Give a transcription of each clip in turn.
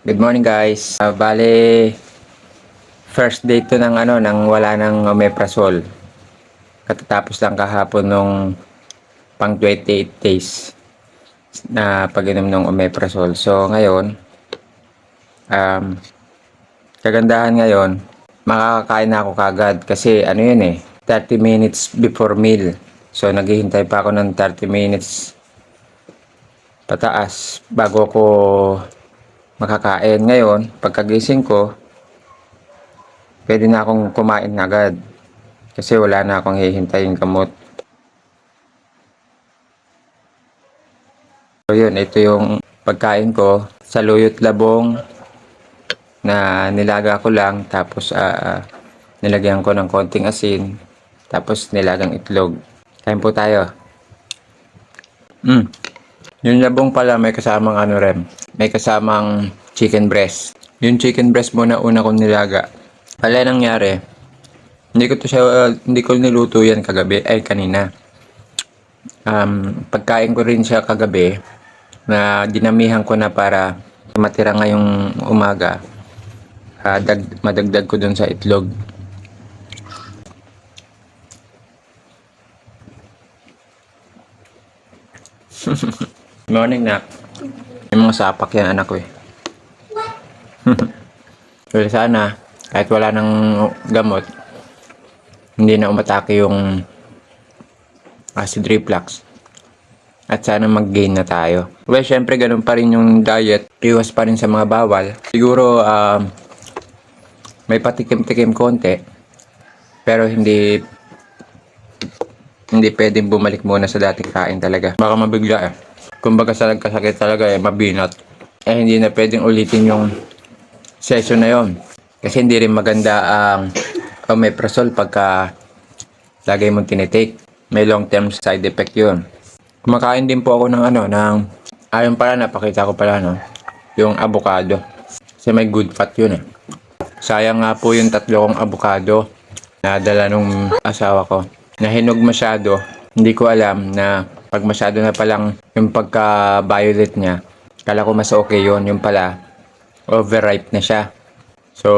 Good morning guys. Uh, bale, first day to ng ano, nang wala ng omeprazole. Katatapos lang kahapon nung pang 28 days na pag-inom ng omeprazole. So ngayon, um, kagandahan ngayon, makakakain na ako kagad kasi ano yun eh, 30 minutes before meal. So naghihintay pa ako ng 30 minutes pataas bago ko makakain. Ngayon, pagkagising ko, pwede na akong kumain agad. Kasi wala na akong hihintayin gamot. So yun, ito yung pagkain ko. Saluyot labong na nilaga ko lang. Tapos ah, nilagyan ko ng konting asin. Tapos nilagang itlog. Kain po tayo. Mm. Yung labong pala may kasamang ano rin. May kasamang chicken breast. Yung chicken breast muna una kong nilaga. Pala nangyari, hindi ko to siya, uh, hindi ko niluto yan kagabi, ay kanina. Um, pagkain ko rin siya kagabi, na dinamihan ko na para matira ngayong umaga. Ah, dag, madagdag ko dun sa itlog. Morning, Nak. May mga sapak yan, anak ko eh. Pero sana, kahit wala ng gamot, hindi na umatake yung acid reflux. At sana mag-gain na tayo. Well, syempre ganun pa rin yung diet. Iwas pa rin sa mga bawal. Siguro, um, may patikim-tikim konti. Pero hindi hindi pwedeng bumalik muna sa dating kain talaga. Baka mabigla eh. Kumbaga sa nagkasakit talaga eh, mabinat. Eh hindi na pwedeng ulitin yung session na yon. Kasi hindi rin maganda ang omeprazole pagka lagay mong tinitake. May long-term side effect yun. Kumakain din po ako ng ano, ng, ayun pala, napakita ko pala, no, yung avocado. Kasi may good fat yun eh. Sayang nga po yung tatlo kong avocado na dala nung asawa ko. Nahinog masyado. Hindi ko alam na pag masyado na palang yung pagka-violet niya, kala ko mas okay yun. Yung pala, overripe na siya. So,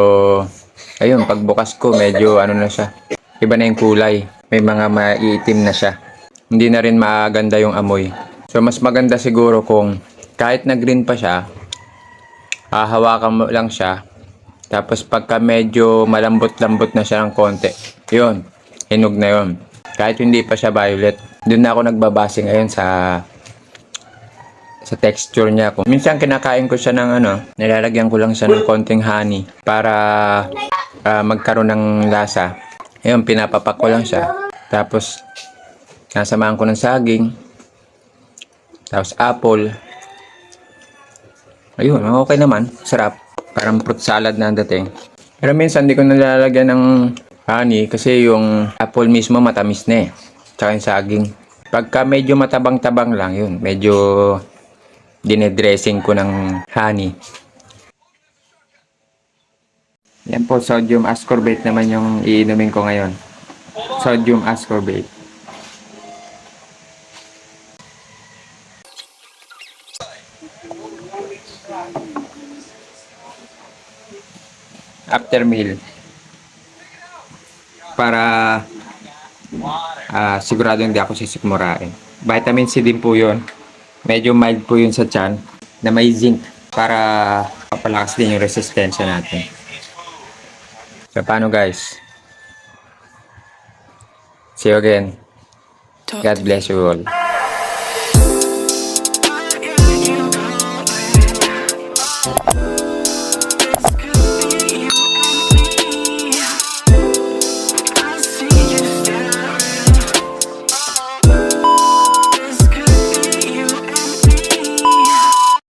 ayun, pagbukas ko, medyo ano na siya. Iba na yung kulay. May mga maiitim na siya. Hindi na rin maganda yung amoy. So, mas maganda siguro kung kahit na green pa siya, hahawakan mo lang siya. Tapos pagka medyo malambot-lambot na siya ng konti, yun, hinog na yun. Kahit hindi pa siya violet. Doon na ako nagbabase ngayon sa sa texture niya. Kung minsan kinakain ko siya ng ano, nilalagyan ko lang siya ng konting honey para ah, magkaroon ng lasa. Ayun, pinapapak ko lang siya. Tapos, nasamahan ko ng saging. Tapos, apple. Ayun, okay naman. Sarap. Parang fruit salad na ang dating. Pero minsan, di ko nalalagyan ng honey kasi yung apple mismo matamis na eh. Tsaka yung saging. Pagka medyo matabang-tabang lang yun, medyo dinedressing ko ng honey. Yan po, sodium ascorbate naman yung iinumin ko ngayon. Sodium ascorbate. After meal. Para ah sigurado hindi ako sisikmurain. Vitamin C din po yun. Medyo mild po yun sa chan na may zinc para papalakas din yung resistensya natin. So, paano guys? See you again. God bless you all.